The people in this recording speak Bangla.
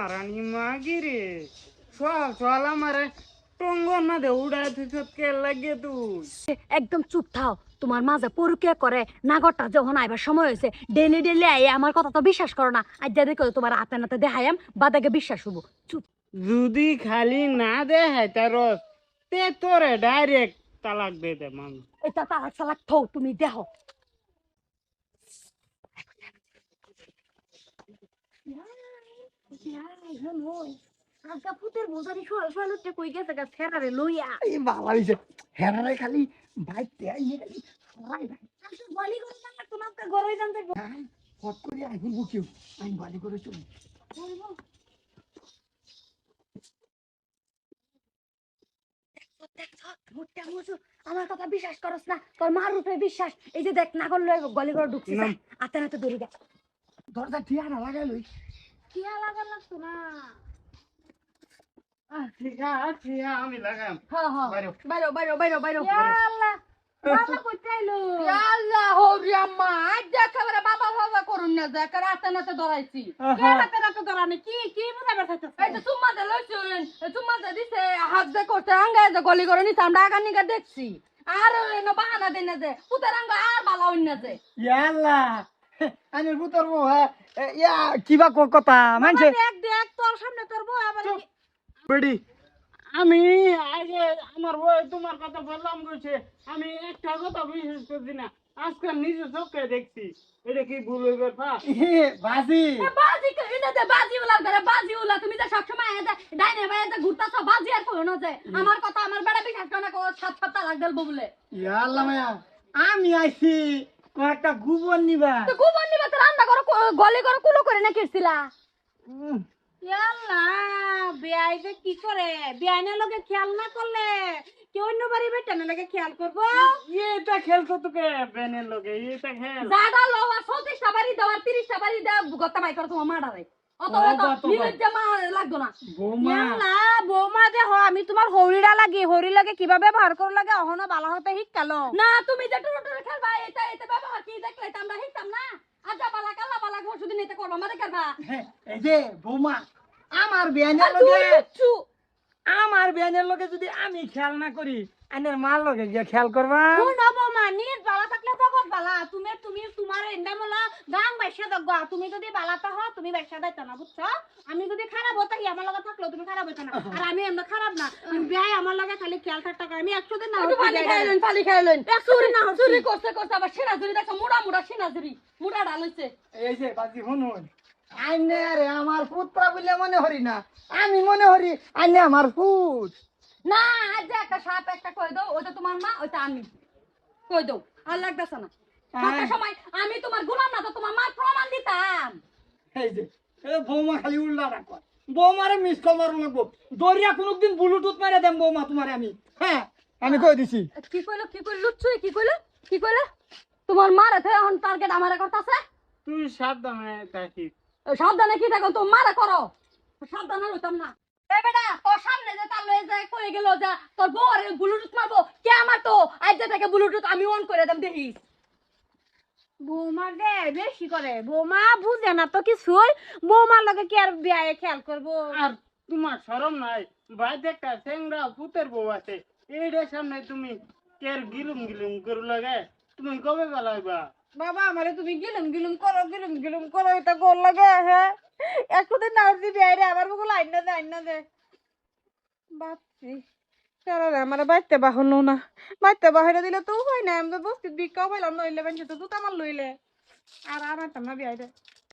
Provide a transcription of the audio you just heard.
মারানি মাগিরে চল চল আমারে টঙ্গন না দে উড়াই তুই লাগে তুই একদম চুপ থাও তোমার মাঝে পরুকিয়া করে নাগরটা যখন আইবার সময় হয়েছে ডেলি ডেলি আই আমার কথা তো বিশ্বাস করো না আজ যা দেখো তোমার হাতে নাতে দেখাইম বাদাকে বিশ্বাস হব চুপ যদি খালি না দে হয় তার তে তোরে ডাইরেক্ট তালাক দে দে এটা তালাক সালাক থো তুমি দেখো গেছে হ্যাঁ আমার কথা বিশ্বাস করস না তোর মার রূপে বিশ্বাস এই যে দেখ না করলে গলি করে ঢুকছিস। আতে নাতে দৌড়ি দেখ দরজা ঠিয়া না লাগাইলই কি লাগা লাগতো না। আহ, ঠিক আছে আমি লাগাম। হ্যাঁ হ্যাঁ বাইরো। বাইরো বাইরো বাইরো বাইরো। আল্লাহ বাবা কোথাইলো আল্লাহ হরি আম্মা আজ একেবারে বাবা বাবা করুন না যে একেবারে নাতে ধরাইছি। কে ধরানি? কি কি বুঝাবার চাইতেছে এই তো চুম্মা দে লইছুন চুম্মা দে দিছে হাত দে করতে আঙ্গায় যে গলি করে নিছে আমরা আগা নিগা দেখছি। আর এনো বাহানা দেন না যে পুতের আঙ্গা আর বালা হইন না যে। ইয়াল্লা ভূতর বউ হ্যাঁ ইয়া কিবা কথা মানছে? দেখ দেখ তোর সামনে তোর বউ আবার বেডি। আমি আগে আমার বই তোমার কথা বললাম কইছে আমি একটা কথা বিশ্বাস করছি না আজকে নিজে চোখে দেখছি এটা কি ভুল হইবে বাজি। বাজি কই না দে বাজি উলা করে বাজি উলা তুমি যে সব সময় এতে ডাইনে বাইরে ঘুরতাছ বাজি আর কই না যে। আমার কথা আমার বেড়া বিশ্বাস করে না কো সাত সাত তালাক দেব বলে ইয়াল্লা মায়া আমি আইছি। কয়েকটা গোবর নিবা। তো গোবর নিবা তো রান্না করো গলে করো কুলো করে না কিরছিলা ইয়াল্লা বিয়াই যে কি করে? বিয়াইনের লগে খেয়াল না করলে কি অন্য বাড়ি বেটানের লগে খেয়াল করব? এটা খেল তো তোকে বেনের লগে এটা খেল। দাদা লওয়া সতীশটা বাড়ি দেওয়ার তিরিশটা বাড়ি দেওয়া গত্তা বাই করো তোমার মাডারে। অত ও অত গত নিবেদ জামা লাগতো না। বৌমা। ইয়াল্লা বৌমা যে হ আমি তোমার হরিরা লাগে হরি লাগে কীভাবে ব্যবহার করো লাগে? অহনো বালা হতে শিকালো না তুমি যে টুরু টুরু খেলবা এটা এটা ব্যবহার কি দেখলে? আমরা শিখতাম না? আজা বালা কালা বালা পরশুদিন এটা করবা আমাদের করবা হ্যাঁ, এই যে বৌমা আমার বিয়ানের আর তুই লগে আমার বিয়ানের লগে যদি আমি খেয়াল না করি আনের মার লগে গিয়ে খেয়াল করবা। শুনো বৌমা নিজ বালা থাকলে জগৎ বালা তুমি তুমি তোমার এন্ডা মলা গাং বাইসা দগা তুমি যদি তুমি বাইসা দাইতা না বুঝছ? আমি যদি খারাপ হতো আমার লগে থাকল তুমি খারাপ হতো না। আর আমি এমন খারাপ না। বিয়াই আমার লগে খালি খেয়াল ঠাট্টা করে আমি একশো দিন না হতো পানি খাইলেন পানি খাইলেন চুরি না চুরি করতে করতে আবার সেনা চুরি দেখো মুড়া মুড়া সেনা চুরি মুড়া ডালছে এই যে বাজি আইনে আরে আমার পুত্রা বলে মনে হরি না। আমি মনে হরি আইনে আমার পুত। না আজ একটা সাপ একটা কই দাও ওটা তোমার মা ওটা আমি। কই দাও আর লাগতেছে না। সময় আমি তোমার গোলাম না তো তোমার মার প্রমাণ দিতাম। এই যে বৌমা খালি উল্লা রাখো বৌমারে মিস কল মারু লাগবো। দরিয়া কোনদিন ব্লুটুথ মারে দেম বৌমা তোমারে আমি। হ্যাঁ আমি কই দিছি? কি কইলো কি কইলো লুচ্ছুই কি কইলো কি কইলো? তোমার মার এতে এখন টার্গেট আমারে করতেছে। তুই সাবধানে কি থাকো? তো মারা করো। সাবধানে হইতাম না। এ বেটা তোর সামনে যে তার লয়ে যায় কই গেল যা তোর বউ আরে ব্লুটুথ মারবো কে আমার তো আজ থেকে ব্লুটুথ আমি অন করে দেম দেখিস। বৌমা দে বেশি করে। বৌমা বুঝে না তো কিছুই। বৌমার লগে কি আর বিয়ায় খেয়াল করব? আর তোমার শরম নাই? বাইরে একটা চেংড়া পুতের বউ আছে। এইটার সামনে তুমি কের গিলুম গিলুম করু লাগে? তুমি কবে বেলাইবা বাবা আমারে তুমি গিলুম গিলুম করো গিলুম গিলুম করো এটা গোল লাগে হ্যাঁ? একটু দিন না উঠছি বিয়াইরে আবার বগুলো আইন না দে আইন না দে। বাপরে। কারণ আমার বাইতে বাহন না। বাইতে বাহিরে দিলে তো হয় না আমি তো বস্তি বিকাও পাইলাম নইলে, বেঞ্চে তো দুটা আমার লইলে। আর আমার তো না বিয়াইরে